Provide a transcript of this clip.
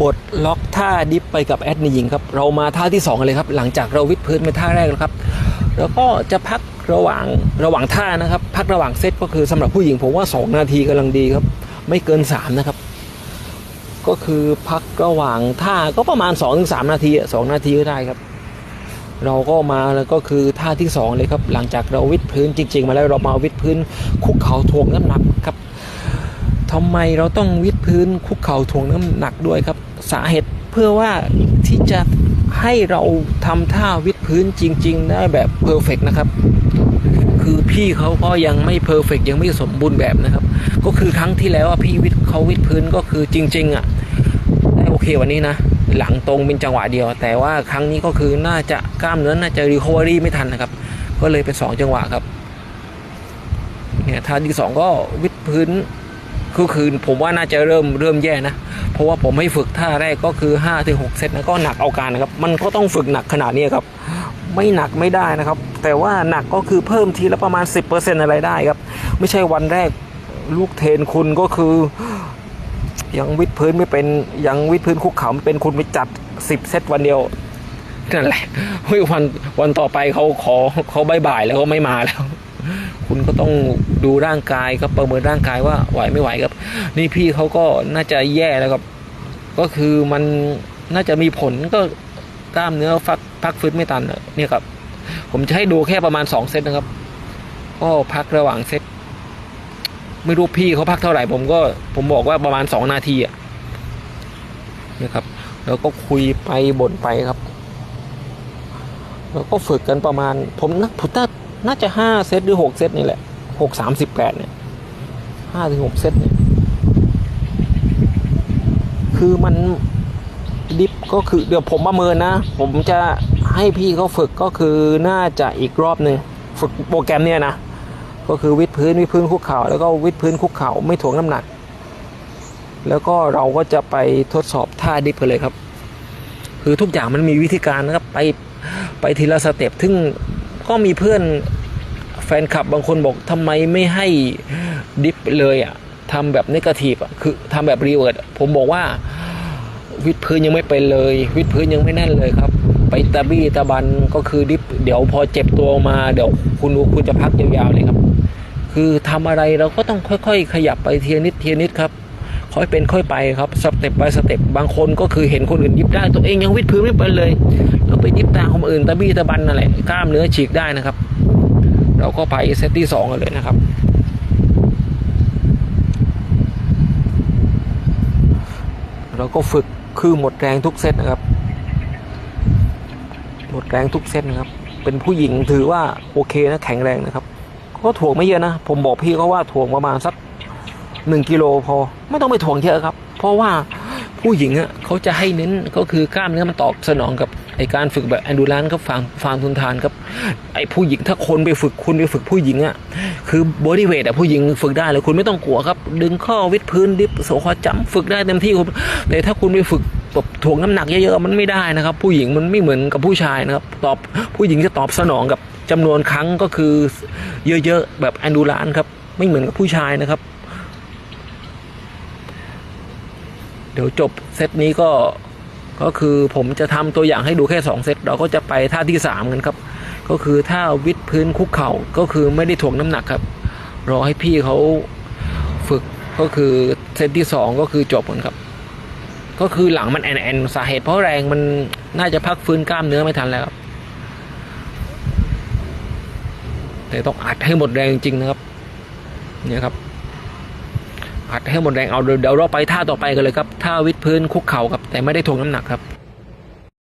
ปลดล็อกท่าดิฟไปกับแอดมินหญิงครับ เรามาท่าที่2เลยครับ หลังจากเราวิดพื้นไปท่าแรกแล้วครับ แล้วก็จะพักระหว่างระหว่างท่านะครับ พักระหว่างเซตก็คือสำหรับผู้หญิงผมว่า 2 นาทีกำลังดีครับ ไม่เกิน 3 นะครับ ก็คือพักระหว่างท่าก็ประมาณ 2-3 นาทีสอะ2นาทีก็ได้ครับ เราก็มาแล้วก็คือท่าที่ 2 เลยครับ หลังจากเราวิดพื้นจริง ๆ มาแล้วเรามาวิดพื้นคุกเข่าถ่วงน้ำหนักครับ ทำไมเราต้องวิดพื้นคุกเข่าถ่วงน้ำหนักด้วยครับ สาเหตุเพื่อว่าที่จะให้เราทำท่าวิดพื้นจริง ๆ ได้แบบเพอร์เฟกนะครับ คือพี่เขาก็ยังไม่เพอร์เฟกยังไม่สมบูรณ์แบบนะครับ ก็คือครั้งที่แล้วพี่วิดเขาวิดพื้นก็คือจริง ๆอะได้โอเควันนี้นะ หลังตรงเป็นจังหวะเดียว แต่ว่าครั้งนี้ก็คือน่าจะกล้ามเนื้อน่าจะรีคอเวอรี่ไม่ทันนะครับ ก็เลยเป็นสองจังหวะครับเนี่ยท่าที่สองก็วิดพื้น คือคืนผมว่าน่าจะเริ่มเริ่มแย่นะ เพราะว่าผมให้ฝึกท่าแรกก็คือ5้าถึงหเซตนะก็หนักเอาการนะครับ มันก็ต้องฝึกหนักขนาดนี้ครับ ไม่หนักไม่ได้นะครับ แต่ว่าหนักก็คือเพิ่มทีละประมาณ 10%อะไรได้ครับ ไม่ใช่วันแรกลูกเทนคุณก็คือ ยังวิดพื้นไม่เป็นยังวิดพื้นคุกเข่าไม่เป็นคุณไปจัด 10 เซตวันเดียวนั่นแหละวันวันต่อไปเขาขอเขาบายบายแล้วเขาไม่มาแล้ว คุณก็ต้องดูร่างกายครับประเมินร่างกายว่าไหวไม่ไหวครับ นี่พี่เขาก็น่าจะแย่แล้วครับ ก็คือมันน่าจะมีผลก็กล้ามเนื้อฟักพักฟื้นไม่ตันเนี่ยครับ ผมจะให้ดูแค่ประมาณสองเซตนะครับ ก็พักระหว่างเซตไม่รู้พี่เขาพักเท่าไหร่ผมก็ผมบอกว่าประมาณสองนาทีอะเนี่ยครับ แล้วก็คุยไปบ่นไปครับ แล้วก็ฝึกกันประมาณ ผมนะผมน่า น่าจะห้าเซตหรือหกเซตนี่แหละหกสามสิบแปดเนี่ยห้าถึงหกเซตเนี่ย คือมันดิฟก็คือเดี๋ยวผมประเมินนะ ผมจะให้พี่เขาฝึกก็คือน่าจะอีกรอบหนึ่งฝึกโปรแกรมเนี่ยนะ ก็คือวิดพื้นวิดพื้นคุกเข่าแล้วก็วิดพื้นคุกเข่าไม่ถ่วงน้ำหนัก แล้วก็เราก็จะไปทดสอบท่าดิฟกันเลยครับ คือทุกอย่างมันมีวิธีการนะครับไปไปทีละสเต็ปซึ่งก็มีเพื่อน แฟนคลับบางคนบอกทำไมไม่ให้ดิฟเลยอะทำแบบนกทีฟอะคือทำแบบรีเวิร์ดผมบอกว่าวิดพื้นยังไม่เป็นเลย วิดพื้นยังไม่แน่นเลยครับ ไปตะบี้ตะบันก็คือดิฟเดี๋ยวพอเจ็บตัวมาเดี๋ยวคุณคุณจะพักยาวๆเลยครับ คือทำอะไรเราก็ต้องค่อย ๆ ขยับไปเทียนิดเทียนิดครับค่อยเป็นค่อยไปครับสเต็ปไปสเต็ปบางคนก็คือเห็นคนอื่นดิฟได้ตัวเองยังวิดพื้นไม่เป็นเลยแล้วไปดิฟตาคนอื่นตะบี้ตะบันอะไรกล้ามเนื้อฉีกได้นะครับ เราก็ไปเซตที่สองกันเลยนะครับเราก็ฝึกคือหมดแรงทุกเซตนะครับ หมดแรงทุกเซตนะครับ เป็นผู้หญิงถือว่าโอเคนะแข็งแรงนะครับ ก็ถ่วงไม่เยอะนะ ผมบอกพี่เขาว่าถ่วงประมาณสักหนึ่งกิโลพอ ไม่ต้องไปถ่วงเยอะครับ เพราะว่าผู้หญิงอะเขาจะให้เน้นก็คือกล้ามเนื้อมันตอบสนองกับ ไอการฝึกแบบแอนดูรานครับฟาร์มฟาร์มทุนทานครับไอผู้หญิงถ้าคนไปฝึกคุณไปฝึกผู้หญิงอะคือบอดี้เวทอะผู้หญิงฝึกได้เลยคุณไม่ต้องกลัวครับ ดึงข้อวิดพื้นดิฟโซคอจัมฝึกได้เต็มที่คุณแต่ถ้าคุณไปฝึกแบบถ่วงน้ำหนักเยอะๆมันไม่ได้นะครับ ผู้หญิงมันไม่เหมือนกับผู้ชายนะครับตอบผู้หญิงจะตอบสนองกับจำนวนครั้งก็คือเยอะๆแบบแอนดูรานครับไม่เหมือนกับผู้ชายนะครับ เดี๋ยวจบเซตนี้ก็ ก็คือผมจะทำตัวอย่างให้ดูแค่ 2 เซต เราก็จะไปท่าที่ 3 กันครับ ก็คือท่าวิดพื้นคุกเข่าก็คือไม่ได้ถ่วงน้ำหนักครับ รอให้พี่เขาฝึกก็คือเซตที่สองก็คือจบกันครับ ก็คือหลังมันแอนแอนสาเหตุเพราะแรงมันน่าจะพักฟื้นกล้ามเนื้อไม่ทันแล้วครับ แต่ต้องอัดให้หมดแรงจริงๆนะครับ เนี่ยครับ อัดให้หมดแรงเอาเดี๋ยวเราไปท่าต่อไปกันเลยครับท่าวิดพื้นคุกเข่าครับแต่ไม่ได้ทวงน้ำหนักครับ